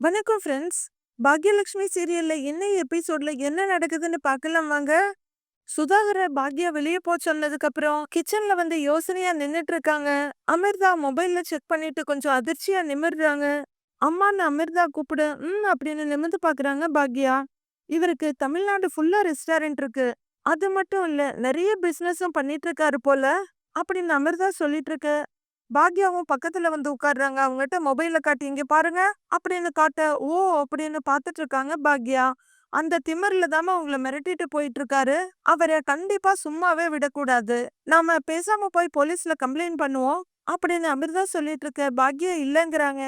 வணக்கம் ஃப்ரெண்ட்ஸ். பாக்யலட்சுமி சீரியல்ல இன்னைய எபிசோட்ல என்ன நடக்குதுன்னு பார்க்கலாம் வாங்க. சுதாகர பாக்யா வெளிய போ சொன்னதுக்கப்புறம் கிச்சன்ல வந்து யோசனையா நின்னுட்டு இருக்காங்க. அமிர்தா மொபைல்ல செக் பண்ணிட்டு கொஞ்சம் அதிர்ச்சியா நிமிர்றாங்க. அம்மான்னு அமிர்தா கூப்பிடு ம் அப்படின்னு நிமிர்ந்து பாக்குறாங்க பாக்யா. இவருக்கு தமிழ்நாடு ஃபுல்லா ரெஸ்டாரண்ட் இருக்கு. அது மட்டும் இல்ல நிறைய பிசினஸும் பண்ணிட்டு இருக்காரு போல அப்படின்னு அமிர்தா சொல்லிட்டு இருக்க பாக்யாவும் பக்கத்துல வந்து உட்கார்றாங்க அவங்ககிட்ட மொபைல காட்டி இங்க பாருங்க அப்படின்னு காட்ட ஓ அப்படின்னு பார்த்துட்டு இருக்காங்க பாக்யா. அந்த திமிர்ல தாம உங்களை மிரட்டிட்டு போயிட்டு இருக்காரு அவரை கண்டிப்பா சும்மாவே விடக்கூடாது. நாம பேசாம போய் போலீஸ்ல கம்ப்ளைண்ட் பண்ணுவோம் அப்படின்னு அமிர்தா சொல்லிட்டு இருக்க பாக்யா இல்லைங்கிறாங்க.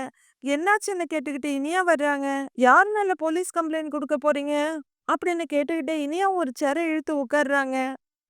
என்னாச்சுன்னு கேட்டுக்கிட்டு இனியா வர்றாங்க. யார் மேல போலீஸ் கம்ப்ளைண்ட் கொடுக்க போறீங்க? அப்படின்னு கேட்டுக்கிட்டு இனியா ஒரு சேரை இழுத்து உட்கார்றாங்க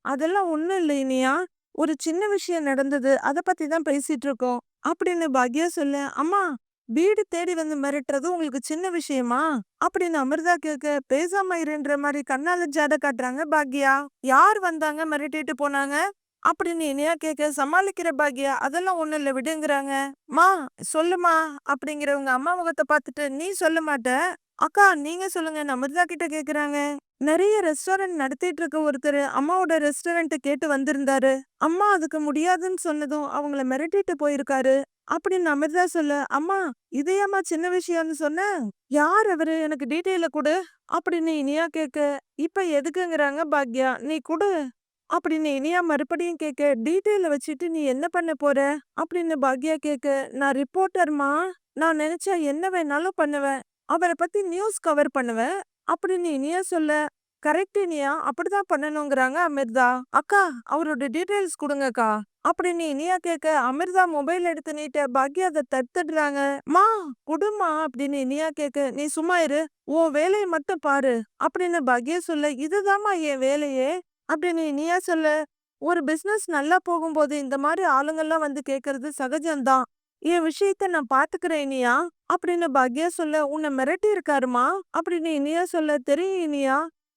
அதெல்லாம் ஒண்ணும் இல்லை இனியா. ஒரு சின்ன விஷயம் நடந்தது அத பத்தி தான் பேசிட்டு இருக்கோம். அப்படின்னு பாக்யா சொல்ல அம்மா வீடு தேடி வந்து மிரட்டுறது உங்களுக்கு சின்ன விஷயமா? அப்படின்னு அமிர்தா கேட்க பேசாம இருன்ற மாதிரி கண்ணால ஜாட காட்டுறாங்க பாக்யா. யார் வந்தாங்க மிரட்டிட்டு போனாங்க? அப்படின்னு இனியா கேட்க சமாளிக்கிற பாக்யா அதெல்லாம் ஒண்ணும் இல்ல விடுங்கறாங்க. மா சொல்லுமா? அப்படிங்கிறவங்க அம்மா முகத்தை பார்த்துட்டு நீ சொல்ல மாட்ட. அக்கா நீங்க சொல்லுங்க அமிர்தா கிட்ட கேக்குறாங்க நிறைய ரெஸ்டாரண்ட் நடத்திட்டு இருக்க ஒருத்தர் அம்மாவோட ரெஸ்டாரண்ட்டை கேட்டு வந்திருந்தாரு. அம்மா அதுக்கு முடியாதுன்னு சொன்னதும் அவங்கள மிரட்டிட்டு போயிருக்காரு. அப்படின்னு அமிர்தா சொல்ல அம்மா இதையம்மா சின்ன விஷயம்னு சொன்ன? யார் அவரு? எனக்கு டீட்டெயில கொடு. அப்படின்னு இனியா கேட்க இப்ப எதுக்குங்கிறாங்க பாக்யா? நீ கொடு. அப்படின்னு இனியா மறுபடியும் கேட்க டீட்டெயில வச்சுட்டு நீ என்ன பண்ண போற? அப்படின்னு பாக்யா கேட்க நான் ரிப்போர்ட்டர்மா? நான் நினைச்சா என்ன வேணாலும் பண்ணுவேன். அவரை பத்தி நியூஸ் கவர் பண்ணுவேன். அப்படின்னு இனியா சொல்ல கரெக்ட் இனியா அப்படிதான் பண்ணணுங்கிறாங்க அமிர்தா. அக்கா அவரோட டீட்டெயில்ஸ் கொடுங்கக்கா. அப்படின்னு இனியா கேட்க அமிர்தா மொபைல் எடுத்து நீட்ட பாக்யா அதை தடுத்துடுறாங்க. மா குடுமா அப்படின்னு இனியா கேட்க நீ சும்மா இரு ஓ வேலையை மட்டும் பாரு. அப்படின்னு பாக்யா சொல்ல இதுதாம்மா என் வேலையே. அப்படின்னு இனியா சொல்ல ஒரு பிசினஸ் நல்லா போகும்போது இந்த மாதிரி ஆளுங்கள்லாம் வந்து கேக்குறது சகஜம்தான். என் விஷயத்த நான் பார்த்துக்கிறேன் இனியா. அப்படின்னு பாக்யா சொல்ல உன்னை மிரட்டி இருக்காருமா? அப்படின்னு இனியா சொல்ல தெரியும் இனியா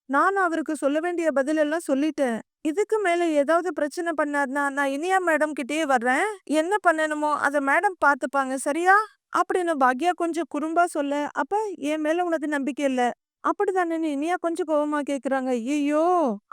நான் அவருக்கு சொல்ல வேண்டிய பதிலெல்லாம் சொல்லிட்டேன். இதுக்கு மேல ஏதாவது பிரச்சனை பண்ணார்னா நான் இனியா மேடம் கிட்டயே வர்றேன். என்ன பண்ணணுமோ அத மேடம் பார்த்துப்பாங்க சரியா? அப்படின்னு பாக்யா கொஞ்சம் குறும்பா சொல்ல அப்ப என் மேல உனக்கு நம்பிக்கை இல்ல. அப்படிதானே இனியா கொஞ்சம் கோவமா கேக்குறாங்க. ஐயோ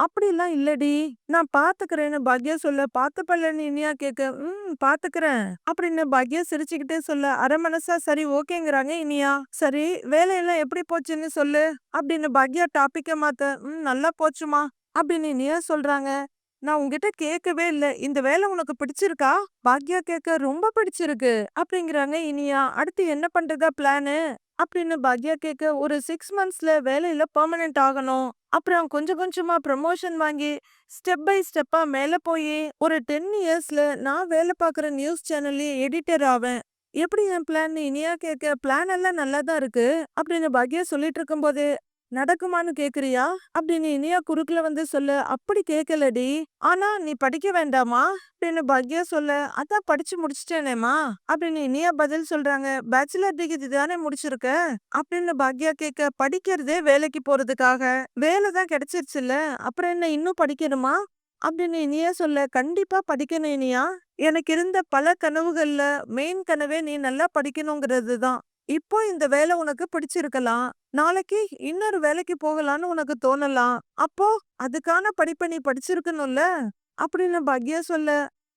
அப்படிலாம் இல்லடி. நான் பாத்துக்கிறேன்னு பாக்யா சொல்ல பாத்துப்பல்லன்னு இனியா கேக்க ம் பாத்துக்கிறேன் அப்படின்னு பாக்யா சிரிச்சுக்கிட்டே சொல்ல அரை மனசா சரி ஓகேங்கிறாங்க இனியா. சரி வேலையெல்லாம் எப்படி போச்சுன்னு சொல்லு அப்படின்னு பாக்யா டாபிக்க மாத்த ம் நல்லா போச்சுமா அப்படின்னு இனியா சொல்றாங்க. நான் உங்ககிட்ட கேட்கவே இல்ல. இந்த வேலை உனக்கு பிடிச்சிருக்கா? பாக்யா கேட்க ரொம்ப பிடிச்சிருக்கு அப்படிங்கிறாங்க இனியா. அடுத்து என்ன பண்றதா பிளானு? அப்படின்னு பாக்யா கேட்க ஒரு சிக்ஸ் மந்த்ஸ்ல வேலையில பெர்மனெண்ட் ஆகணும். அப்புறம் கொஞ்சம் கொஞ்சமா ப்ரமோஷன் வாங்கி ஸ்டெப் பை ஸ்டெப்பா மேல போய் ஒரு டென் இயர்ஸ்ல நான் வேலை பார்க்குற நியூஸ் சேனல்லயே எடிட்டர் ஆவேன். எப்படி என் பிளான் இனியா கேட்க பிளான் எல்லாம் நல்லா தான் இருக்கு அப்படின்னு பாக்யா சொல்லிட்டு இருக்கும்போது நடக்குமான்னு கேக்குறியா? அப்படின்னு இனியா குறுக்குல வந்து சொல்ல அப்படி கேக்கலடி. ஆனா நீ படிக்க வேண்டாமா? அப்படின்னு பாக்யா சொல்ல அதான் படிச்சு முடிச்சிட்டேனேமா அப்படின்னு இனியா பதில் சொல்றாங்க பேச்சுலர் டிகிரி தானே முடிச்சிருக்க? அப்படின்னு பாக்யா கேட்க படிக்கிறதே வேலைக்கு போறதுக்காக. வேலை தான் கிடைச்சிருச்சுல்ல. அப்புறம் என்ன இன்னும் படிக்கணுமா? அப்படின்னு இனியா சொல்ல கண்டிப்பா படிக்கணும் இனியா. எனக்கு இருந்த பல கனவுகள்ல மெயின் கனவே நீ நல்லா படிக்கணுங்கிறது தான் இப்போ இந்த வேலை உனக்கு பிடிச்சிருக்கலாம். நாளைக்கு இன்னொரு வேலைக்கு போகலான்னு உனக்கு தோணலாம். அப்போ அதுக்கான படிப்பை நீ படிச்சிருக்கணும்ல? அப்படின்னு பாக்யா சொல்ல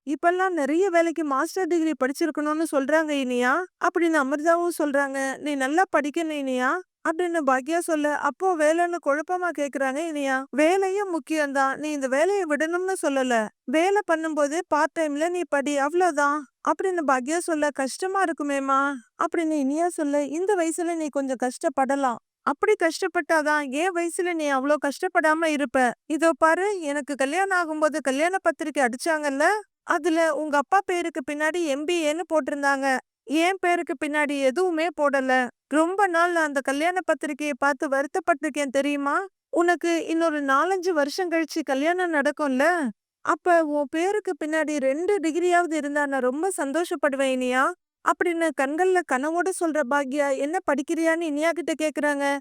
இப்பெல்லாம் நிறைய வேலைக்கு மாஸ்டர் டிகிரி படிச்சிருக்கணும்னு சொல்றாங்க இனியா? அப்படின்னு அமிர்தாவும் சொல்றாங்க நீ நல்லா படிக்கணும் இனியா. அப்படின்னு பாக்யா சொல்ல அப்போ வேலைன்னு குழப்பமா கேக்குறாங்க இனியா. வேலையும் முக்கியம்தான். நீ இந்த வேலையை விடணும்னு சொல்லல. வேலை பண்ணும்போது பார்ட் டைம்ல நீ படி அவ்வளவுதான். அப்படின்னு பாக்யா சொல்ல கஷ்டமா இருக்குமேமா அப்படின்னு இனியா சொல்ல இந்த வயசுல நீ கொஞ்சம் கஷ்டப்படலாம். அப்படி கஷ்டப்பட்டாதான் ஏன் வயசுல நீ அவ்வளோ கஷ்டப்படாம இருப்ப. இதோ பாரு எனக்கு கல்யாணம் ஆகும்போது கல்யாண பத்திரிக்கை அடிச்சாங்கல்ல? அதுல உங்க அப்பா பேருக்கு பின்னாடி எம்பிஏன்னு போட்டிருந்தாங்க. என் பேருக்கு பின்னாடி எதுவுமே போடல. ரொம்ப நாள் நான் அந்த கல்யாண பத்திரிக்கையை பார்த்து வருத்தப்பட்டிருக்கேன் தெரியுமா? உனக்கு இன்னொரு நாலஞ்சு வருஷம் கழிச்சு கல்யாணம் நடக்கும்ல? அப்ப உன் பேருக்கு பின்னாடி ரெண்டு டிகிரியாவது இருந்தா நான் ரொம்ப சந்தோஷப்படுவேன் இனியா. அப்படின்னு கண்கள்ல கனவோட சொல்ற பாக்யா என்ன படிக்கிறியான்னு இனியா கிட்ட கேக்குறாங்க.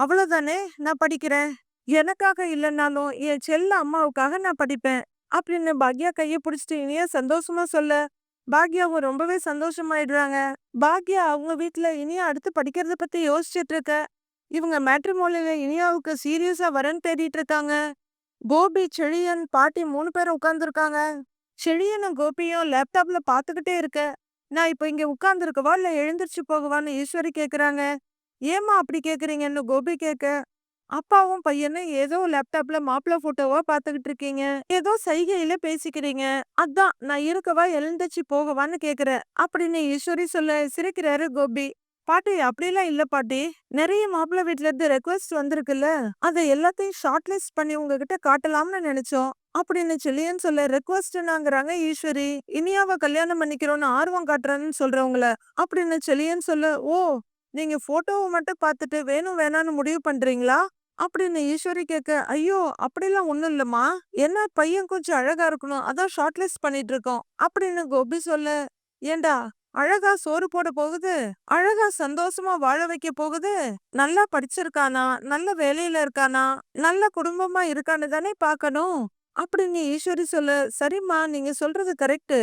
அவ்வளவுதானே நான் படிக்கிறேன். எனக்காக இல்லைன்னாலும் என் செல்ல அம்மாவுக்காக நான் படிப்பேன். அப்படின்னு பாக்யா கைய பிடிச்சிட்டு இனியா சந்தோஷமா சொல்ல பாக்யாவும் ரொம்பவே சந்தோஷமாயிடுறாங்க. பாக்யா அவங்க வீட்ல இனியா அடுத்து படிக்கிறத பத்தி யோசிச்சுட்டு இருக்க இவங்க மேட்ரிமோலியில் இனியாவுக்கு சீரியஸா வரன் தேடிட்டு இருக்காங்க கோபி செழியன் பாட்டி மூணு பேரும் உட்காந்துருக்காங்க செழியனும் கோபியும் லேப்டாப்ல பார்த்துக்கிட்டே இருக்க. நான் இப்ப இங்க உட்காந்துருக்கவா இல்ல எழுந்திரிச்சு போகவான்னு ஈஸ்வரி கேக்குறாங்க. ஏமா அப்படி கேக்குறீங்கன்னு கோபி கேக்க. அப்பாவும் பையனும் ஏதோ லேப்டாப்ல மாப்பிள்ள போட்டோவா பாத்துக்கிட்டு இருக்கீங்க. ஏதோ சைகையில பேசிக்கிறீங்க. அதான் நான் இருக்கவா எழுந்துச்சு போகவான்னு கேக்குறேன். அப்படின்னு ஈஸ்வரி சொல்ல சிரிக்கிறாரு கோபி. பாட்டி அப்படிலாம் இல்ல பாட்டி. நிறைய மாப்பிள்ள வீட்ல இருந்து ரெக்வஸ்ட் வந்திருக்குல்ல. அதை எல்லாத்தையும் ஷார்ட் லிஸ்ட் பண்ணி உங்ககிட்ட காட்டலாம்னு நினைச்சோம். அப்படின்னு செல்லியன்னு சொல்ல ரெக்வஸ்ட்னாங்கிறாங்க ஈஸ்வரி. இனியாவ கல்யாணம் பண்ணிக்கிறோன்னு ஆர்வம் காட்டுறான்னு சொல்றவங்கள. அப்படின்னு செல்லியன்னு சொல்ல ஓ நீங்க போட்டோவை மட்டும் பார்த்துட்டு வேணும் வேணான்னு முடிவு பண்றீங்களா? அப்படின்னு ஈஸ்வரி கேட்க ஐயோ அப்படிலாம் ஒண்ணும் இல்லம்மா. என்ன பையன் கொஞ்சம் அழகா இருக்கணும். அதான் ஷார்ட்லிஸ்ட் பண்ணிட்டு இருக்கோம் அப்படின்னு கோபி சொல்ல ஏண்டா அழகா சோறு போட போகுது? அழகா சந்தோஷமா வாழ வைக்க போகுது? நல்லா படிச்சிருக்கானா? நல்ல வேலையில இருக்கானா? நல்ல குடும்பமா இருக்கான்னு தானே பார்க்கணும். அப்படின்னு ஈஸ்வரி சொல்ல சரிம்மா நீங்க சொல்றது கரெக்ட்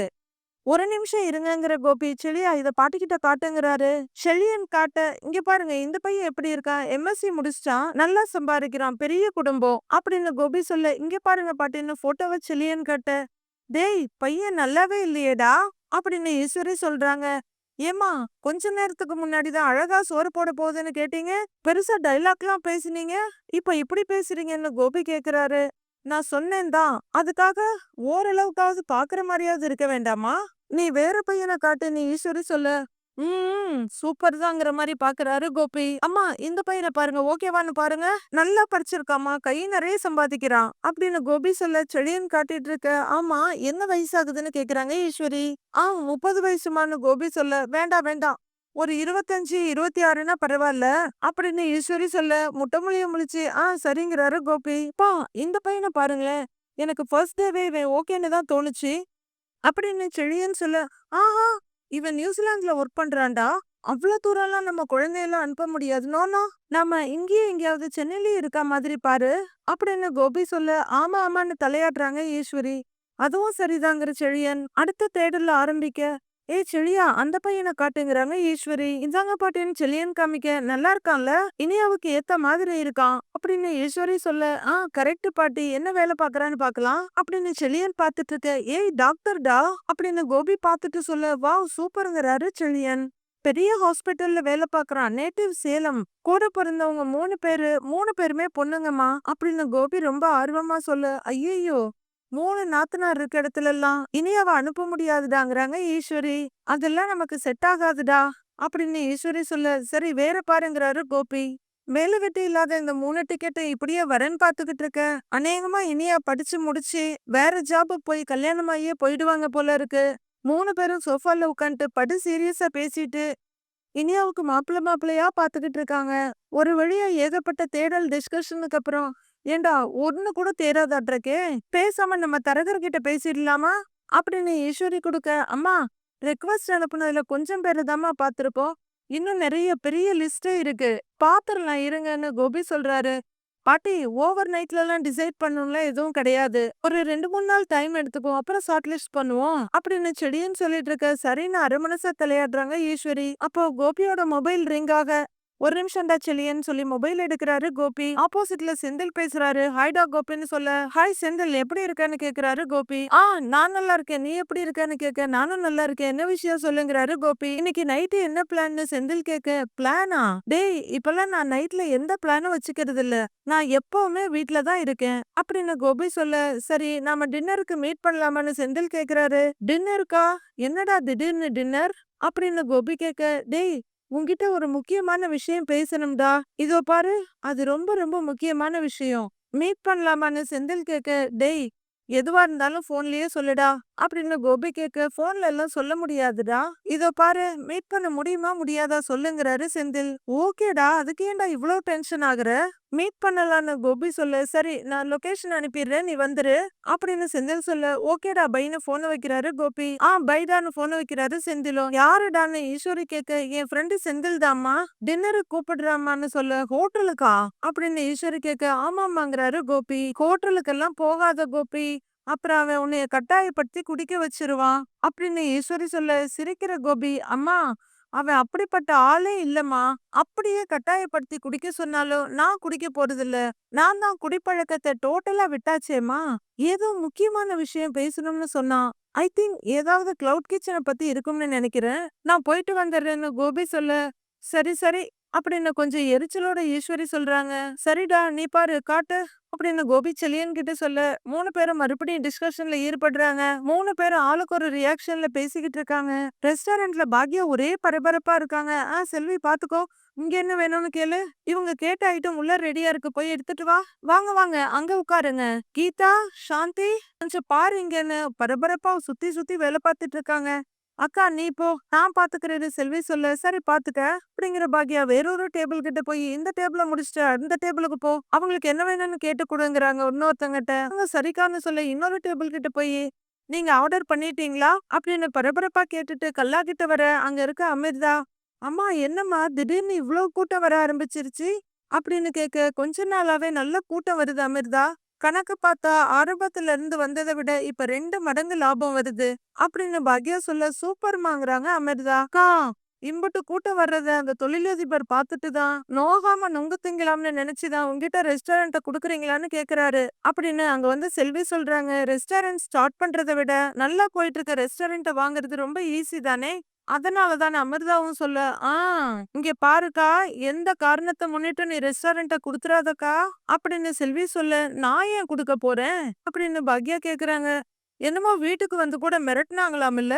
ஒரு நிமிஷம் இருங்கங்கிற கோபி செழியா இத பாட்டிக்கிட்ட காட்டுங்கிறாரு. செழியன் காட்ட இங்க பாருங்க இந்த பையன் எப்படி இருக்கான்? எம்எஸ்சி முடிச்சிட்டான் நல்லா சம்பாதிக்கிறான் பெரிய குடும்பம் அப்படின்னு கோபி சொல்ல இங்க பாருங்க பாட்டின்னு போட்டோவை செழியன் காட்ட. டேய் பையன் நல்லாவே இல்லையேடா அப்படின்னு ஈஸ்வரி சொல்றாங்க. ஏமா கொஞ்ச நேரத்துக்கு முன்னாடிதான் அழகா சோறு போட போகுதுன்னு கேட்டீங்க? பெருசா டைலாக்லாம் பேசினீங்க? இப்ப இப்படி பேசுறீங்கன்னு கோபி கேக்குறாரு. நான் சொன்னேன் தான் அதுக்காக ஓரளவுக்காவது பாக்குற மாதிரியாவது இருக்க வேண்டாமா? நீ வேற பையனை காட்டு நீ ஈஸ்வரி சொல்ல. ம் சூப்பர் தாங்கிற மாதிரி பாக்குறாரு கோபி. அம்மா இந்த பையனை பாருங்க. ஓகேவான்னு பாருங்க. நல்லா படிச்சிருக்காமா கை நிறைய சம்பாதிக்கிறான். அப்படின்னு கோபி சொல்ல செடியன் காட்டிட்டு இருக்க. ஆமா என்ன வயசாகுதுன்னு கேக்குறாங்க ஈஸ்வரி. ஆ முப்பது வயசுமான்னு கோபி சொல்ல. வேண்டாம் வேண்டாம். ஒரு இருபத்தஞ்சு இருபத்தி ஆறுனா பரவாயில்ல அப்படின்னு ஈஸ்வரி சொல்ல முட்டை முழிய முழிச்சு ஆ சரிங்கிறாரு கோபி. பா இந்த பையனை பாருங்களேன். எனக்கு ஃபர்ஸ்ட் டேவே இவன் ஓகேன்னு தான் தோணுச்சு. அப்படின்னு செழியன்னு சொல்ல ஆஹா இவன் நியூசிலாந்துல ஒர்க் பண்றான்டா. அவ்வளவு தூரம்லாம் நம்ம குழந்தையெல்லாம் அனுப்ப முடியாது. நோனோ நாம இங்கேயே எங்கேயாவது சென்னையிலயே இருக்கா மாதிரி பாரு. அப்படின்னு கோபி சொல்ல ஆமா ஆமான்னு தலையாடுறாங்க ஈஸ்வரி. அதுவும் சரிதாங்கிற செழியன். அடுத்த தேடல்ல ஆரம்பிக்க. ஏ செழியா அந்த பையனை காட்டுங்கிறாங்க ஈஸ்வரி இந்தாங்க பாட்டின்னு செழியன் காமிக்க நல்லா இருக்கான்ல? இனியாவுக்கு ஏத்த மாதிரி இருக்கான். அப்படின்னு ஈஸ்வரி சொல்ல ஆ கரெக்ட் பாட்டி. என்ன வேலை பாக்குறான்னு பாக்கலாம் அப்படின்னு செழியன் பாத்துட்டு இருக்க ஏய் டாக்டர்டா? அப்படின்னு கோபி பாத்துட்டு சொல்ல வாவ் சூப்பருங்கிறாரு செழியன். பெரிய ஹாஸ்பிட்டல்ல வேலை பாக்குறான் நேட்டிவ் சேலம். கூட பிறந்தவங்க மூணு பேரு மூணு பேருமே பொண்ணுங்கம்மா. அப்படின்னு கோபி ரொம்ப ஆர்வமா சொல்ல ஐயோ மூணு நாத்தனார் இருக்க இடத்துல எல்லாம் இனியாவ அனுப்ப முடியாதுடாங்கிறாங்க ஈஸ்வரி அதெல்லாம் நமக்கு செட் ஆகாதுடா அப்படின்னு ஈஸ்வரி சொல்ல சரி வேற பாருங்கிறாரு கோபி. மேல வெட்டி இல்லாத இந்த மூணு டிக்கெட்டை இப்படியே வரேன்னு பாத்துக்கிட்டு இருக்க. அநேகமா இனியா படிச்சு முடிச்சு வேற ஜாப் போய் கல்யாணமாயே போயிடுவாங்க போல இருக்கு. மூணு பேரும் சோஃபால உட்காந்துட்டு படு சீரியஸா பேசிட்டு இனியாவுக்கு மாப்பிள்ள மாப்பிள்ளையா பாத்துக்கிட்டு இருக்காங்க. ஒரு வழியா ஏகப்பட்ட தேடல் டிஸ்கஷனுக்கு அப்புறம் ஏண்டா ஒன்னு கூட தேராதாட்றக்கே? பேசாம நம்ம தரகர் கிட்ட பேசிடலாமா? அப்படின்னு ஈஸ்வரி கொடுக்க அம்மா ரெக்வஸ்ட் அனுப்புனதுல கொஞ்சம் பேர் தாம்மா பார்த்துருப்போம். இன்னும் நிறைய பெரிய லிஸ்டே இருக்கு. பாத்திரலாம் இருங்கன்னு கோபி சொல்றாரு. பாட்டி ஓவர் நைட்ல எல்லாம் டிசைட் பண்ணணும்ல எதுவும் கிடையாது. ஒரு ரெண்டு மூணு நாள் டைம் எடுத்துக்குவோம். அப்புறம் ஷார்ட் லிஸ்ட் பண்ணுவோம் அப்படின்னு செடின்னு சொல்லிட்டு இருக்க. சரின்னு அரை மனசா தலையாடுறாங்க ஈஸ்வரி. அப்போ கோபியோட மொபைல் ரிங் ஆக ஒரு நிமிஷம்டா செல்லியன்னு சொல்லி மொபைல் எடுக்கிறாரு கோபி. ஆப்போசிட்ல செந்தில் பேசுறாரு. ஹாய்டா கோபின்னு சொல்ல ஹாய் செந்தில் எப்படி இருக்கன்னு கேக்குறாரு கோபி. ஆ நான் நல்லா இருக்கேன். நீ எப்படி இருக்கன்னு கேட்க நானும் நல்லா இருக்கேன். என்ன விஷயம் சொல்லுங்கிறாரு கோபி. இன்னைக்கு நைட்டு என்ன பிளான்னு செந்தில் கேட்க பிளானா டேய் இப்பெல்லாம் நான் நைட்ல எந்த பிளானும் வச்சுக்கிறது இல்ல. நான் எப்பவுமே வீட்ல தான் இருக்கேன். அப்படின்னு கோபி சொல்ல சரி நாம டின்னருக்கு மீட் பண்ணலாமான்னு செந்தில் கேக்குறாரு. டின்னருக்கா என்னடா திடீர்னு டின்னர் அப்படின்னு கோபி கேட்க டேய் உன்கிட்ட ஒரு முக்கியமான விஷயம் பேசணும்டா. இதோ பாரு அது ரொம்ப ரொம்ப முக்கியமான விஷயம். மீட் பண்ணலாமான்னு செந்தில் கேட்க டேய் எதுவா இருந்தாலும் போன்லயே சொல்லுடா அப்படின்னு கோபி கேட்க போன்ல எல்லாம் சொல்ல முடியாதுடா. இதோ பாரு மீட் பண்ண முடியுமா முடியாதா சொல்லுங்கிறாரு செந்தில். ஓகேடா அதுக்கு ஏன்டா இவ்வளவு டென்ஷன் ஆகுற? மீட் பண்ணலான்னு கோபி சொல்ல. சரி நான் லொகேஷன் அனுப்பிடுறேன் நீ வந்துரு. அப்படின்னு செந்தில் சொல்ல ஓகேடா பைன்னு போன வைக்கிறாரு கோபி. ஆ பைடான்னு போன வைக்கிறாரு செந்திலும். யாருடான்னு ஈஸ்வரி கேட்க என் ஃப்ரெண்டு செந்தில் தாம்மா. டின்னருக்கு கூப்பிடுறாமான்னு சொல்ல. ஹோட்டலுக்கா? அப்படின்னு ஈஸ்வரி கேட்க ஆமாமாங்கிறாரு கோபி. ஹோட்டலுக்கெல்லாம் போகாத கோபி. அப்புறம் அவன் உன்னைய கட்டாயப்படுத்தி குடிக்க வச்சிருவான். அப்படின்னு ஈஸ்வரி சொல்ல சிரிக்கிற கோபி அம்மா அவன் அப்படிப்பட்ட ஆளே இல்லம்மா. அப்படியே கட்டாயப்படுத்தி குடிக்க சொன்னாலும் நான் குடிக்க போறதில்ல. நான் தான் குடிப்பழக்கத்தை டோட்டலா விட்டாச்சேம்மா. ஏதோ முக்கியமான விஷயம் பேசணும்னு சொன்னான். ஐ திங்க் ஏதாவது கிளவுட் கிச்சனை பத்தி இருக்கும்னு நினைக்கிறேன். நான் போயிட்டு வந்துடுறேன்னு கோபி சொல்ல சரி சரி. அப்படின்னு கொஞ்சம் எரிச்சலோட ஈஸ்வரி சொல்றாங்க. சரிடா நீ பாரு காட்டு அப்படின்னு கோபி செலியன் கிட்ட சொல்ல மூணு பேரும் மறுபடியும் டிஸ்கஷன்ல ஈடுபடுறாங்க. மூணு பேரும் ஆளுக்கு ஒரு ரியாக்ஷன்ல பேசிக்கிட்டு இருக்காங்க. ரெஸ்டாரண்ட்ல பாக்யா ஒரே பரபரப்பா இருக்காங்க. ஆ செல்வி பாத்துக்கோ. இங்க என்ன வேணும்னு கேளு. இவங்க கேட்ட ஐட்டம் உள்ள ரெடியா இருக்கு. போய் எடுத்துட்டு வா. வாங்க வாங்க அங்க உட்காருங்க. கீதா சாந்தி கொஞ்சம் பாரு இங்கன்னு பரபரப்பா சுத்தி சுத்தி வேலை பார்த்துட்டு இருக்காங்க. அக்கா நீ போ நான் பாத்துக்கிறேன்னு செல்வி சொல்ல. சரி பாத்துக்க. அப்படிங்கிற பாக்யா வேறொரு டேபிள் கிட்ட போய் இந்த டேபிள முடிச்சுட்டு அந்த டேபிளுக்கு போ. அவங்களுக்கு என்ன வேணும்னு கேட்டு கொடுங்கிறாங்க இன்னொருத்தங்கிட்ட அவங்க சரிக்கான்னு சொல்ல இன்னொரு டேபிள் கிட்ட போய் நீங்க ஆர்டர் பண்ணிட்டீங்களா? அப்படின்னு பரபரப்பா கேட்டுட்டு கல்லா கிட்ட வர அங்க இருக்க அமிர்தா அம்மா என்னம்மா திடீர்னு இவ்ளோ கூட்டம் வர ஆரம்பிச்சிருச்சு? அப்படின்னு கேட்க கொஞ்ச நாளாவே நல்ல கூட்டம் வருது அமிர்தா. கணக்கு பார்த்தா ஆரம்பத்துல இருந்து வந்ததை விட இப்ப ரெண்டு மடங்கு லாபம் வருது. அப்படின்னு பாக்யா சொல்ல சூப்பர் மாங்குறாங்க அமிர்தா. அக்கா இம்புட்டு கூட்டம் வர்றத அந்த தொழிலதிபர் பார்த்துட்டு தான் நோகாம நொங்கு திங்கலாம்னு நினைச்சுதான் உங்ககிட்ட ரெஸ்டாரண்ட்ட குடுக்குறீங்களான்னு கேக்குறாரு. அப்படின்னு அங்க வந்து செல்வி சொல்றாங்க ரெஸ்டாரண்ட் ஸ்டார்ட் பண்றதை விட நல்லா போயிட்டு இருக்க ரெஸ்டாரண்ட்ட வாங்குறது ரொம்ப ஈஸி தானே? அதனாலதான் அமிர்தாவும் சொல்ல ஆ இங்க பாருக்கா எந்த காரணத்தை முன்னிட்டு நீ ரெஸ்டாரண்ட்ட குடுத்துறாதக்கா? அப்படின்னு செல்வி சொல்ல நான் ஏன் குடுக்க போறேன்? அப்படின்னு பாக்யா கேக்குறாங்க. என்னமோ வீட்டுக்கு வந்து கூட மிரட்டினாங்களாம் இல்ல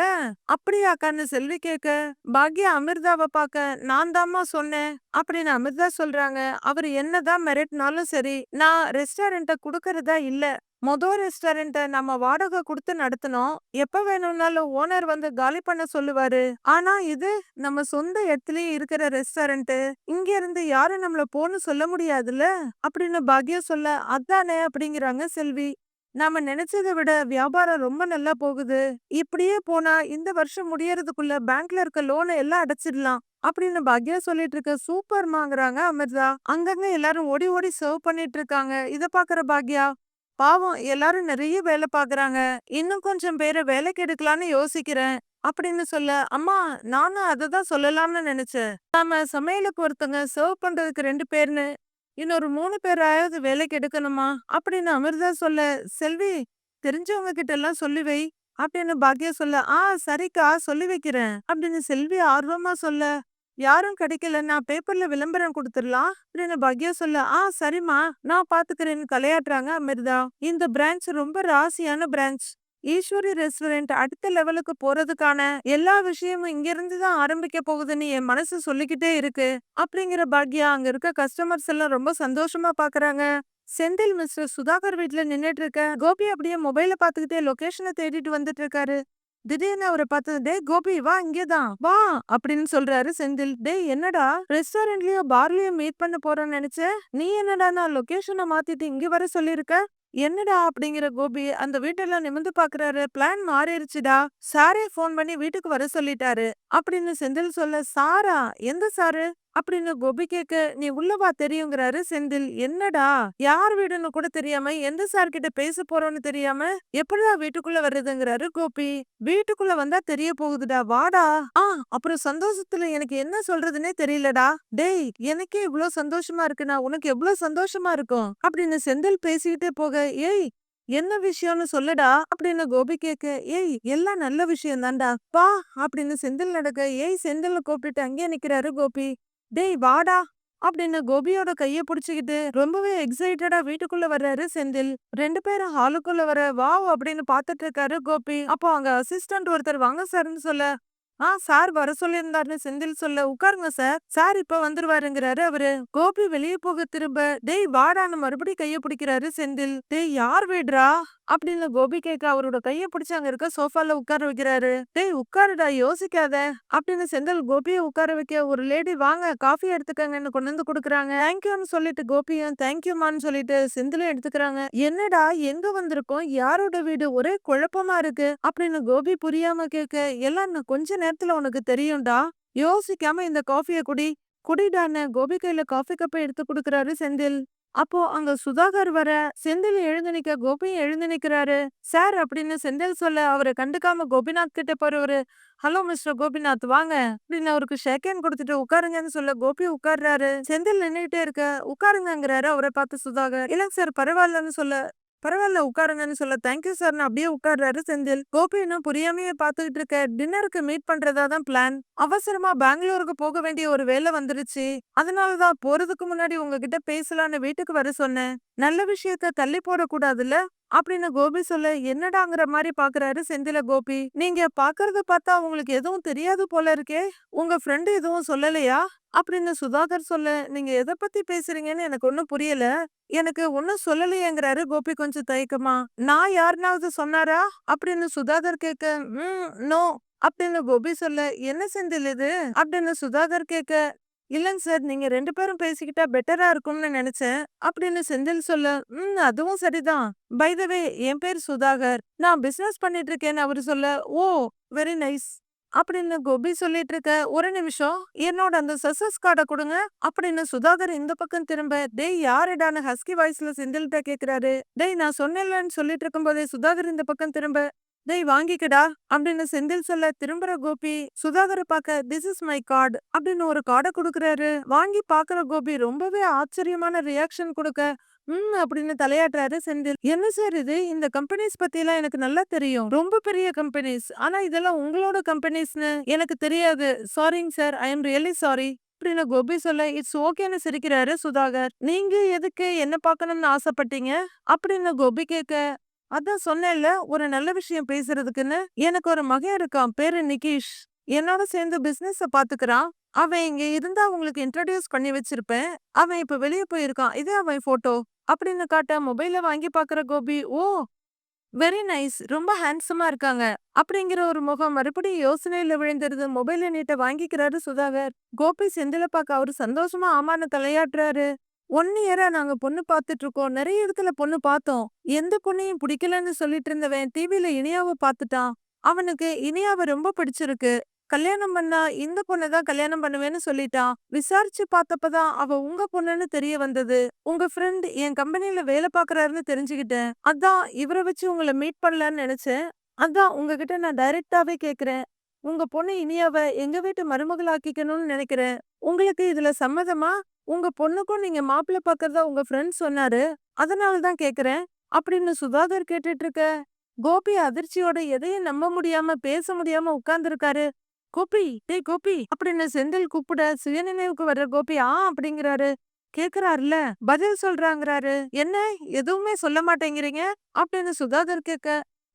அப்படியாக்கான்னு செல்வி கேட்க பாக்யா அமிர்தாவை பார்க்க நான் தாமா சொன்னேன். அப்படின்னு அமிர்தா சொல்றாங்க. அவர் என்னதான் மிரட்டினாலும் சரி நான் ரெஸ்டாரண்ட்ட குடுக்கறதா இல்ல. மொத ரெஸ்டாரண்ட்ட நம்ம வாடகை கொடுத்து நடத்தினோம். எப்ப வேணும்னாலும் ஓனர் வந்து காலி பண்ண சொல்லுவாரு. ஆனா இது நம்ம சொந்த இடத்துலயே இருக்கிற ரெஸ்டாரண்ட் இங்க இருந்து யாரும் நம்மள போன்னு சொல்ல முடியாதுல்ல? அப்படின்னு பாக்யா சொல்ல அதானே? அப்படிங்கிறாங்க செல்வி. நாம நினைச்சதை விட வியாபாரம் ரொம்ப நல்லா போகுது. இப்படியே போனா இந்த வருஷம் முடியறதுக்குள்ள பேங்க்ல இருக்க லோனை எல்லாம் அடைச்சிடலாம் அப்படின்னு பாக்யா சொல்லிட்டு இருக்க சூப்பர் மாங்குறாங்க அமிர்தா. அங்கங்க எல்லாரும் ஓடி ஓடி சர்வ் பண்ணிட்டு இருக்காங்க. இத பாக்குற பாக்யா பாவம் எல்லாரும் நிறைய வேலை பாக்குறாங்க. இன்னும் கொஞ்சம் பேரை வேலைக்கு எடுக்கலான்னு யோசிக்கிறேன் அப்படின்னு சொல்ல அம்மா நானும் அததான் சொல்லலாம்னு நினைச்சேன். நாம சமையலுக்கு ஒருத்தங்க சர்வ் பண்றதுக்கு ரெண்டு பேர்னு இன்னொரு மூணு பேராயாவது வேலைக்கு எடுக்கணுமா? அப்படின்னு அமிர்தா சொல்ல செல்வி தெரிஞ்சவங்க கிட்ட எல்லாம் சொல்லி வை அப்படின்னு பாக்யா சொல்ல ஆ சரிக்கா சொல்லி வைக்கிறேன் அப்படின்னு செல்வி ஆர்வமா சொல்ல யாரும் கிடைக்கல நான் பேப்பர்ல விளம்பரம் கொடுத்துடலாம் அப்படின்னு பாக்யா சொல்ல ஆ சரிம்மா நான் பாத்துக்கிறேன்னு கலையாட்டுறாங்க அமிர்தா. இந்த பிரான்ச் ரொம்ப ராசியான பிரான்ச் ஈஸ்வரி ரெஸ்டாரண்ட் அடுத்த லெவலுக்கு போறதுக்கான எல்லா விஷயமும் இங்க இருந்து தான் ஆரம்பிக்க போகுதுன்னு என் மனசு சொல்லிக்கிட்டே இருக்கு. அப்படிங்கிற பாக்யா அங்க இருக்க கஸ்டமர்ஸ் எல்லாம் ரொம்ப சந்தோஷமா பாக்குறாங்க. செந்தில் மிஸ்டர் சுதாகர் வீட்ல நின்னுட்டு இருக்க. கோபி அப்படியே மொபைல பாத்துக்கிட்டே லொகேஷனை தேடிட்டு வந்துட்டு இருக்காரு. திடீர்னு அவரை பார்த்தது டேய் கோபி வா இங்கேதான் வா அப்படின்னு சொல்றாரு செந்தில். டேய் என்னடா ரெஸ்டாரண்ட்லயோ பார்லயோ மீட் பண்ண போறேன்னு நினைச்சேன் நீ என்னடா நான் லொகேஷனை மாத்திட்டு இங்க வர சொல்லிருக்க என்னடா அப்படிங்கிற கோபி அந்த வீட்டெல்லாம் நிமிந்து பாக்குறாரு. பிளான் மாறிடுச்சுடா. சாரே போன் பண்ணி வீட்டுக்கு வர சொல்லிட்டாரு. அப்படின்னு செந்தில் சொல்ல சாரா எந்த சாரு? அப்படின்னு கோபி கேட்க நீ உள்ளவா தெரியுங்கிறாரு செந்தில். என்னடா? யார் வீடுன்னு கூட தெரியாம எந்த சார் கிட்ட பேச போறோம்னு தெரியாம எப்படிடா வீட்டுக்குள்ள வர்றதுங்கிறாரு கோபி. வீட்டுக்குள்ள வந்தா தெரிய போகுதுடா வாடா. ஆ அப்புறம் சந்தோஷத்துல எனக்கு என்ன சொல்றதுன்னே தெரியலடா. டேய் எனக்கே இவ்வளவு சந்தோஷமா இருக்குன்னா உனக்கு எவ்வளவு சந்தோஷமா இருக்கும்? அப்படின்னு செந்தில் பேசிக்கிட்டே போக ஏய் என்ன விஷயம்னு சொல்லடா. அப்படின்னு கோபி கேட்க ஏய் எல்லாம் நல்ல விஷயம் தான்டா பா அப்படின்னு செந்தில் நடக்க ஏய் செந்தில் கூப்பிட்டுட்டு அங்கேயே நிக்கிறாரு கோபி. டேய் வாடா அப்படின்னு கோபியோட கைய புடிச்சுக்கிட்டு ரொம்பவே எக்ஸைட்டடா வீட்டுக்குள்ள வர்றாரு செந்தில். ரெண்டு பேரும் ஹாலுக்குள்ள வர வாவ் அப்படின்னு பாத்துட்டு இருக்காரு கோபி. அப்போ அங்க அசிஸ்டன்ட் ஒருத்தர் வாங்க சார்னு சொல்ல ஆ சார் வர சொல்லியிருந்தாருன்னு செந்தில் சொல்ல உட்காருங்க சார் சார் இப்ப வந்துருவாருங்கிறாரு அவரு. கோபி வெளியே போக திரும்ப டேய் வாடான்னு மறுபடியும் கைய பிடிக்கிறாரு செந்தில். டேய் யார் வீடுறா? அப்படின்னு கோபி கேட்க அவரோட கைய பிடிச்சு அங்க இருக்க சோஃபால உட்கார வைக்கிறாரு. டேய் உட்காருடா யோசிக்காத. அப்படின்னு செந்தில் கோபியை உட்கார வைக்க ஒரு லேடி வாங்க காஃபி எடுத்துக்கங்கன்னு கொண்டு வந்து கொடுக்குறாங்க. தேங்க்யூன்னு சொல்லிட்டு கோபியும் தேங்க்யூமான்னு சொல்லிட்டு செந்திலும் எடுத்துக்கிறாங்க. என்னடா எங்க வந்திருக்கோம்? யாரோட வீடு? ஒரே குழப்பமா இருக்கு. அப்படின்னு கோபி புரியாம கேட்க எல்லாம் இன்னும் கொஞ்ச நேரத்துல உனக்கு தெரியும்டா. யோசிக்காம இந்த காஃபிய குடி. குடிடான்னு கோபி கையில காஃபி கப்பை எடுத்து கொடுக்கறாரு செந்தில். அப்போ அங்க சுதாகர் வர செந்தில் எழுந்து நிக்க கோபியும் எழுந்து நிக்கிறாரு. சார் அப்படின்னு செந்தில் சொல்ல அவரை கண்டுக்காம கோபிநாத் கிட்ட போறவரு ஹலோ மிஸ்டர் கோபிநாத் வாங்க. அப்படின்னு அவருக்கு ஷேக்கேன் கொடுத்துட்டு உட்காருங்கன்னு சொல்ல கோபி உட்கார்றாரு. செந்தில் நின்னுட்டே இருக்க உட்காருங்கிறாரு அவரை பார்த்து சுதாகர். இல்லைங்க சார் பரவாயில்லன்னு சொல்ல பரவாயில்ல உட்காருங்கன்னு சொல்ல தேங்க்யூ சார்னு அப்படியே உட்கார்றாரு செந்தில். கோபி இன்னும் புரியாமையே பார்த்துக்கிட்டு இருக்க டின்னருக்கு மீட் பண்றதா தான் பிளான் அவசரமா பெங்களூருக்கு போக வேண்டிய ஒரு வேலை வந்துருச்சு. அதனாலதான் போறதுக்கு முன்னாடி உங்ககிட்ட பேசலான்னு வீட்டுக்கு வர சொன்னேன். நல்ல விஷயத்த தள்ளி போடக்கூடாதுல்ல? அப்படின்னு கோபி சொல்ல என்னடாங்கிற மாதிரி பாக்குறாரு செந்தில கோபி. நீங்க பாக்குறத பார்த்தா உங்களுக்கு எதுவும் தெரியாது போல இருக்கே. உங்க ஃப்ரெண்டு எதுவும் சொல்லலையா? அப்படின்னு சுதாகர் சொல்ல நீங்க எதை பத்தி பேசுறீங்கன்னு எனக்கு ஒன்னும் புரியல. எனக்கு ஒன்னும் சொல்லலையேங்கிறாரு கோபி கொஞ்சம் தயக்கமா. நான் யாருனாவது சொன்னாரா? அப்படின்னு சுதாகர் கேட்க ம் நோ. அப்படின்னு கோபி சொல்ல என்ன செந்தில் இது? அப்படின்னு சுதாகர் கேட்க இல்லைங்க சார் நீங்க ரெண்டு பேரும் பேசிக்கிட்டா பெட்டரா இருக்கும்னு நினைச்சேன். அப்படின்னு செந்தில் சொல்ல ம் அதுவும் சரிதான். பை த வே என் பேர் சுதாகர். நான் பிசினஸ் பண்ணிட்டு இருக்கேன்னு அவரு சொல்ல ஓ வெரி நைஸ். அப்படின்னு கோபி சொல்லிட்டு இருக்க ஒரு நிமிஷம் என்னோட அந்த சக்சஸ் கார்டை கொடுங்க. அப்படின்னு சுதாகர் இந்த பக்கம் திரும்ப டேய் யாரிடான்னு ஹஸ்கி வாய்ஸ்ல செந்தில்கிட்ட கேக்குறாரு. டேய் நான் சொன்னேன்லன்னு சொல்லிட்டு இருக்கும்போதே சுதாகர் இந்த பக்கம் திரும்ப டேய் வாங்கிக்கடா அப்படின்னு செந்தில் சொல்ல திரும்புற கோபி சுதாகரை பார்க்க திஸ் இஸ் மை கார்டு அப்படின்னு ஒரு கார்டை கொடுக்குறாரு. வாங்கி பாக்குற கோபி ரொம்பவே ஆச்சரியமான ரியாக்ஷன் கொடுக்க ம் அப்படின்னு தலையாட்டுறாரு செந்தில். என்ன சார் இது? இந்த கம்பெனிஸ் பத்தி எல்லாம் எனக்கு நல்லா தெரியும். ரொம்ப பெரிய கம்பெனிஸ் ஆனா இதெல்லாம் உங்களோட கம்பெனிஸ்னு எனக்கு தெரியாது. சாரிங்க sir I am really sorry அப்படின்னு கோபி சொல்ல இட்ஸ் ஓகேன்னு சிரிக்கிறாரு சுதாகர். நீங்க எதுக்கு என்ன பார்க்கணும்னு ஆசைப்பட்டீங்க? அப்படின்னு கோபி கேட்க அதான் சொன்னேன்ல ஒரு நல்ல விஷயம் பேசுறதுக்குன்னு. எனக்கு ஒரு மகன் இருக்கான் பேரு நிகிஷ். என்னோட சேர்ந்து பிசினஸ் பாத்துக்கிறான். அவன் இங்க இருந்தா உங்களுக்கு இன்ட்ரடியூஸ் பண்ணி வச்சிருப்பேன். அவன் இப்ப வெளியே போயிருக்கான். இது அவன் போட்டோ அப்படின்னு காட்ட மொபைல வாங்கி பாக்குற கோபி ஓ வெரி நைஸ் ரொம்ப ஹேண்ட்ஸமா இருக்காங்க. அப்படிங்கிற ஒரு முகம் மறுபடியும் யோசனையில விழுந்துருது. மொபைல நீட்ட வாங்கிக்கிறாரு சுதாகர். கோபி செந்தில பார்க்க அவரு சந்தோஷமா ஆமான்னு தலையாட்டுறாரு. ஒன் இயரா நாங்க பொண்ணு பார்த்துட்டு இருக்கோம் நிறைய இடத்துல பொண்ணு பார்த்தோம் எந்த பொண்ணையும் பிடிக்கலன்னு சொல்லிட்டு இருந்தவன் டிவில இனியாவை பார்த்துட்டான் அவனுக்கு இனியாவை ரொம்ப பிடிச்சிருக்கு. கல்யாணம் பண்ணா இந்த பொண்ணை தான் கல்யாணம் பண்ணுவேன்னு சொல்லிட்டான். விசாரிச்சு பார்த்தப்பதான் அவ உங்க பொண்ணுன்னு தெரிய வந்தது. உங்க ஃப்ரெண்ட் என் கம்பெனில வேலை பாக்குறாருன்னு தெரிஞ்சுக்கிட்டேன். அதான் இவரை வச்சு உங்களை மீட் பண்ணலான்னு நினைச்சேன். அதான் உங்ககிட்ட நான் டைரக்டாவே கேக்குறேன். உங்க பொண்ணு இனியாவை எங்க வீட்டு மருமகளாக்கிக்கணும்னு நினைக்கிறேன். உங்களுக்கு இதுல சம்மதமா? உங்க பொண்ணுக்கும் நீங்க மாப்பிள்ளை பாக்குறதா உங்க ஃப்ரெண்ட் சொன்னாரு அதனால தான் கேக்குறேன். அப்படின்னு சுதாகர் கேட்டுட்டு இருக்க கோபி அதிர்ச்சியோட எதையும் நம்ப முடியாம பேச முடியாம உட்கார்ந்துருக்காரு. கோபி டேய் கோபி அப்படின்னு செந்தில் கூப்பிட சுயநினைவுக்கு வர்ற கோபி ஆ அப்படிங்கிறாரு. கேக்குறாருல பதில் சொல்றாங்கறாரு. என்ன? எதுவுமே சொல்ல மாட்டேங்கிறீங்க? அப்படின்னு சுதாகர் கேட்க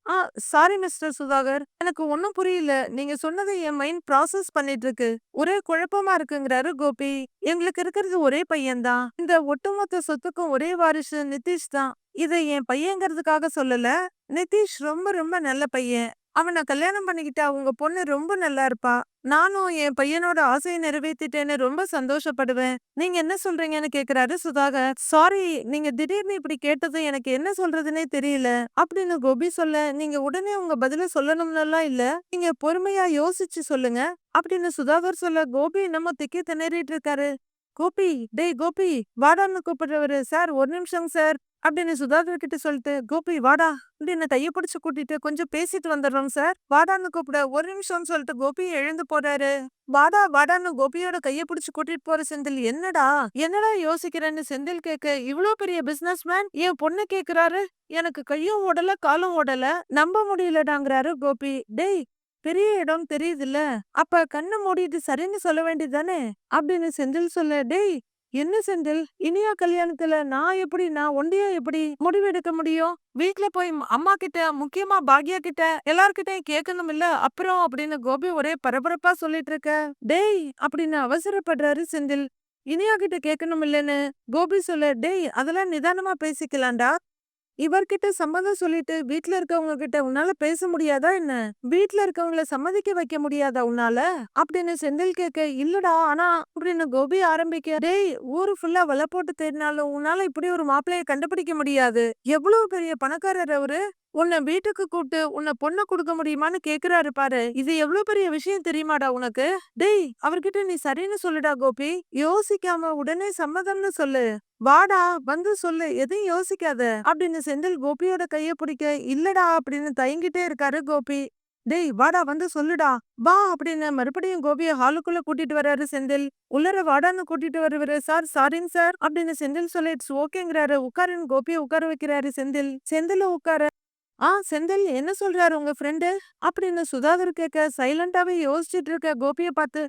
ஆ சாரி மிஸ்டர் சுதாகர். எனக்கு ஒன்னும் புரியல. நீங்க சொன்னதை என் மைண்ட் ப்ராசஸ் பண்ணிட்டு இருக்கு ஒரே குழப்பமா இருக்குங்கிறாரு கோபி. எங்களுக்கு இருக்கிறது ஒரே பையன்தான். இந்த ஒட்டுமொத்த சொத்துக்கும் ஒரே வாரிசு நிதிஷ் தான். இதை என் பையங்கிறதுக்காக சொல்லல. நிதிஷ் ரொம்ப ரொம்ப நல்ல பையன். அவனை கல்யாணம் பண்ணிக்கிட்டா உங்க பொண்ணு ரொம்ப நல்லா இருப்பா. நானும் என் பையனோட ஆசையை நிறைவேத்திட்டேன்னு ரொம்ப சந்தோஷப்படுவேன். நீங்க என்ன சொல்றீங்கன்னு கேக்குறாரு சுதாகர். சாரி நீங்க திடீர்னு இப்படி கேட்டது எனக்கு என்ன சொல்றதுன்னே தெரியல அப்படின்னு கோபி சொல்ல நீங்க உடனே உங்க பதில சொல்லணும்னுலாம் இல்ல. நீங்க பொறுமையா யோசிச்சு சொல்லுங்க அப்படின்னு சுதாகர் சொல்ல கோபி என்னமோ திக்கி திணறிட்டு இருக்காரு. கோபி டேய் கோபி வாடான்னு கூப்பிடுறவரு சார் ஒரு நிமிஷம் சார். அப்படின்னு சுதாகர் கிட்ட சொல்லிட்டு கோபி வாடா அப்படின்னு கைய பிடிச்சு கூட்டிட்டு கொஞ்சம் பேசிட்டு வந்துடுறோம் சார். வாடான்னு கூப்பிட. ஒரு நிமிஷம்னு சொல்லிட்டு கோபி எழுந்து போறாரு. வாடா வாடான்னு கோபியோட கைய பிடிச்சு கூட்டிட்டு போற செந்தில் என்னடா? என்னடா யோசிக்கிறேன்னு செந்தில் கேட்க இவ்ளோ பெரிய பிசினஸ் மேன் என் பொண்ணு கேக்குறாரு. எனக்கு கையும் ஓடல காலும் ஓடல. நம்ப முடியலடாங்கிறாரு கோபி. டேய் பெரிய இடம் தெரியுதுல்ல. அப்ப கண்ணு மூடிட்டு சரின்னு சொல்ல வேண்டியதானே அப்படின்னு செந்தில் சொல்ல டேய் என்ன செந்தில்? இனியா கல்யாணத்துல நான் எப்படி நான் ஒண்டியா எப்படி முடிவெடுக்க முடியும்? வீட்ல போய் அம்மா கிட்ட முக்கியமா பாக்யா கிட்ட எல்லார்கிட்டயும் கேட்கணும் இல்ல? அப்புறம் அப்படின்னு கோபி ஒரே பரபரப்பா சொல்லிட்டு இருக்க. டேய் அப்படின்னு அவசரப்படுறாரு செந்தில். இனியா கிட்ட கேட்கணும் இல்லன்னு கோபி சொல்ல டேய் அதெல்லாம் நிதானமா பேசிக்கலாம்டா. இவர்கிட்ட சம்மதம் சொல்லிட்டு வீட்டுல இருக்கவங்க கிட்ட உன்னால பேச முடியாதா என்ன? வீட்டுல இருக்கவங்கள சம்மதிக்க வைக்க முடியாதா உன்னால? அப்படின்னு செந்தில் கேட்க இல்லடா ஆனா அப்படின்னு கோபி ஆரம்பிக்க டேய் ஊரு ஃபுல்லா வலை போட்டு தேடினாலும் உன்னால இப்படி ஒரு மாப்பிள்ளைய கண்டுபிடிக்க முடியாது. எவ்வளவு பெரிய பணக்காரர் அவரு? உன்னை வீட்டுக்கு கூப்பிட்டு உன்னை பொண்ணை கொடுக்க முடியுமான்னு கேக்குறாரு பாரு. இது எவ்வளவு பெரிய விஷயம் தெரியுமாடா உனக்கு? டேய் அவர்கிட்ட நீ சரின்னு சொல்லுடா கோபி. யோசிக்காம உடனே சம்மதம்னு சொல்லு. வாடா வந்து சொல்லு. எதையும் யோசிக்காத. அப்படின்னு செந்தில் கோபியோட கைய பிடிக்க இல்லடா அப்படின்னு தயங்கிட்டே இருக்காரு கோபி. டேய் வாடா வந்து சொல்லுடா. வா அப்படின்னு மறுபடியும் கோபிய ஹாலுக்குள்ள கூட்டிட்டு வர்றாரு செந்தில். உள்ளர வாடான்னு கூட்டிட்டு வருவாரு. சார் சாரிங் சார் அப்படின்னு செந்தில் சொல்லிட்டு ஓகேங்கிறாரு. உட்காருன்னு கோபியை உட்கார வைக்கிறாரு செந்தில். செந்தில உட்கார ஆ செந்தில் என்ன சொல்றாரு உங்க ஃப்ரெண்டு அப்படின்னு சுதாகர் கேட்க சைலண்டாவே யோசிச்சுட்டு இருக்க கோபிய பார்த்து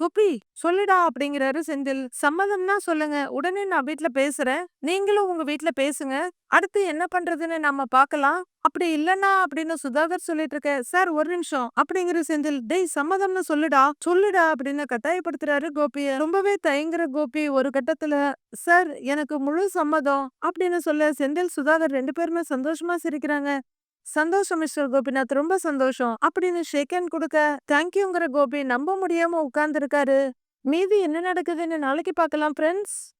கோபி சொல்லுடா அப்படிங்கிறாரு செந்தில். சம்மதம்னா சொல்லுங்க. உடனே நான் வீட்ல பேசுறேன். நீங்களும் உங்க வீட்ல பேசுங்க. அடுத்து என்ன பண்றதுன்னு நம்ம பார்க்கலாம் அப்படி இல்லனா அப்படின்னு சுதாகர் சொல்லிட்டு இருக்க சார் ஒரு நிமிஷம். அப்படிங்கிற செந்தில் டேய் சம்மதம்னு சொல்லுடா. சொல்லுடா அப்படின்னு கட்டாயப்படுத்துறாரு கோபிய ரொம்பவே தயங்குற கோபி. ஒரு கட்டத்துல சார் எனக்கு முழு சம்மதம் அப்படின்னு சொல்ல செந்தில் சுதாகர் ரெண்டு பேருமே சந்தோஷமா சிரிக்கிறாங்க. சந்தோஷம் மிஸ்டர் கோபிநாத். ரொம்ப சந்தோஷம். அப்படின்னு ஷேக் ஹேண்ட் கொடுக்க தேங்க்யூங்கிற கோபி நம்ப முடியாம உட்கார்ந்துருக்காரு. மீதி என்ன நடக்குதுன்னு நாளைக்கு பார்க்கலாம் ஃப்ரெண்ட்ஸ்.